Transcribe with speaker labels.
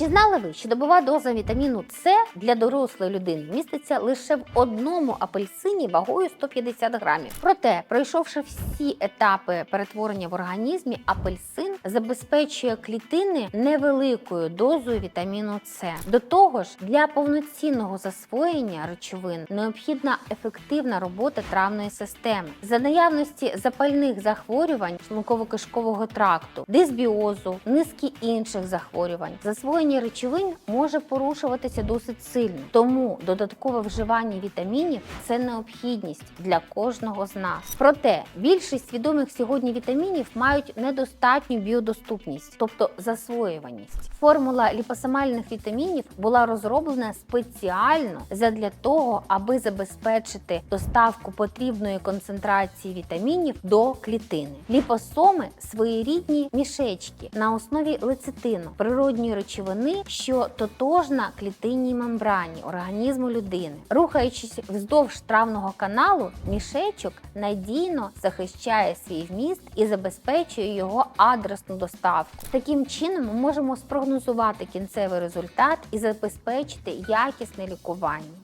Speaker 1: Чи знали ви, що добова доза вітаміну С для дорослої людини міститься лише в одному апельсині вагою 150 грамів? Проте, пройшовши всі етапи перетворення в організмі, апельсин забезпечує клітини невеликою дозою вітаміну С. До того ж, для повноцінного засвоєння речовин необхідна ефективна робота травної системи. За наявності запальних захворювань шлунково-кишкового тракту, дисбіозу, низки інших захворювань, засвоєння речовин може порушуватися досить сильно. Тому додаткове вживання вітамінів це необхідність для кожного з нас. Проте більшість відомих сьогодні вітамінів мають недостатню біодоступність, тобто засвоюваність. Формула ліпосомальних вітамінів була розроблена спеціально задля того, аби забезпечити доставку потрібної концентрації вітамінів до клітини. Ліпосоми своєрідні мішечки на основі лецитину, природньої речовини, що тотожна клітинній мембрані організму людини. Рухаючись вздовж травного каналу, мішечок надійно захищає свій вміст і забезпечує його адресну доставку. Таким чином ми можемо спрогнозувати кінцевий результат і забезпечити якісне лікування.